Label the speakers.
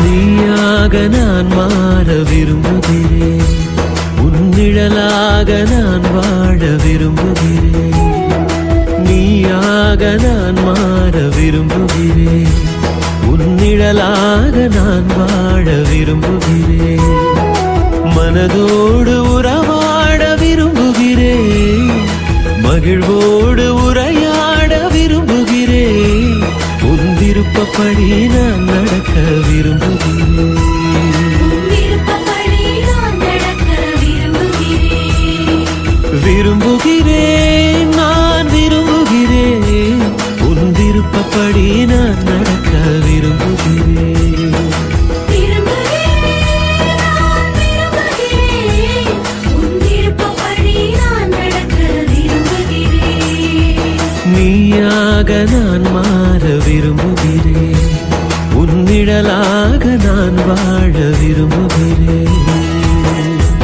Speaker 1: நீயாக நான் மாற விரும்புகிறேன். உன்னிழலாக நான் வாழ விரும்புகிறேன். நீயாக நான் மாற விரும்புகிறேன். உன்னிழலாக நான் வாழ விரும்புகிறேன். மனதோடு உறவாட விரும்புகிறேன். மகிழ்வோடு விருப்பப்படி நான் நடக்க விரும்புகிறேன்.
Speaker 2: விரும்புகிறேன்
Speaker 1: நான் விரும்புகிறேன். உன் விருப்பப்படி நான் நடக்க விரும்புகிறேன்.
Speaker 2: நீ நான் நான் நடக்க விரும்புகிறேன்.
Speaker 1: மாற விரும்புகிறேன் நான் வாழ விரும்புகிறேன்.